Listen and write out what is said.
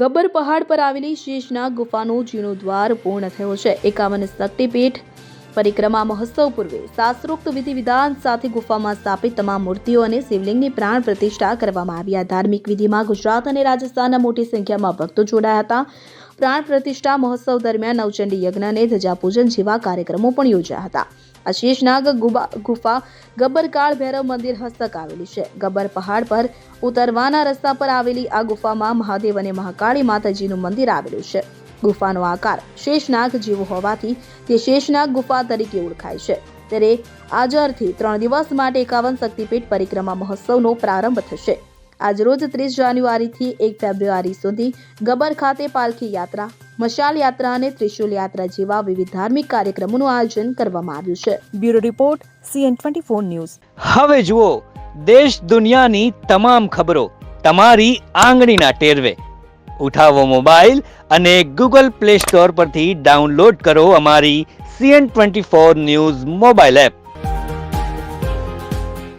ગબ્બર પહાડ પર આવેલી શેષનાગ ગુફાનો જીર્ણોદ્વાર પૂર્ણ થયો છે. એકાવન શક્તિપીઠ પરિક્રમા મહોત્સવ પૂર્વે શાસ્ત્રોક્ત વિધિ વિધાન સાથે ગુફામાં સ્થાપિત તમામ મૂર્તિઓ અને શિવલિંગની પ્રાણ પ્રતિષ્ઠા કરવામાં આવી. આ ધાર્મિક વિધિમાં ગુજરાત અને રાજસ્થાનના મોટી સંખ્યામાં ભક્તો જોડાયા હતા. પ્રાણ પ્રતિષ્ઠા મહોત્સવ દરમિયાન નવચંડી યજ્ઞ અને ધજાપૂજન જેવા કાર્યક્રમો પણ યોજાયા હતા. આ શેષનાગ ગુફા ગબ્બરકાળ ભૈરવ મંદિર હસ્તક આવેલી છે. ગબ્બર પહાડ પર ઉતરવાના રસ્તા પર આવેલી આ ગુફામાં મહાદેવ અને મહાકાળી માતાજીનું મંદિર આવેલું છે. ગુફાનો આકાર શેષનાગ જેવો હોવાથી તે શેષનાગ ગુફા તરીકે ઓળખાય છે. ત્યારે આજરથી ત્રણ દિવસ માટે એકાવન શક્તિપીઠ પરિક્રમા મહોત્સવનો પ્રારંભ થશે. આજરોજ ત્રીસ જાન્યુઆરીથી એક ફેબ્રુઆરી સુધી ગબર ખાતે પાલખી યાત્રા મશાલ યાત્રા અને ત્રિશુલ યાત્રા જેવા વિવિધ ધાર્મિક કાર્યક્રમોનું આયોજન કરવામાં આવ્યું છે. Bureau report CN twenty four news. હવે જુઓ દેશ દુનિયાની તમામ ખબરો તમારી આંગળીના ટેરવે. ઉઠાવો મોબાઈલ અને ગૂગલ પ્લે સ્ટોર પરથી ડાઉનલોડ કરો અમારી CN twenty four news mobile app.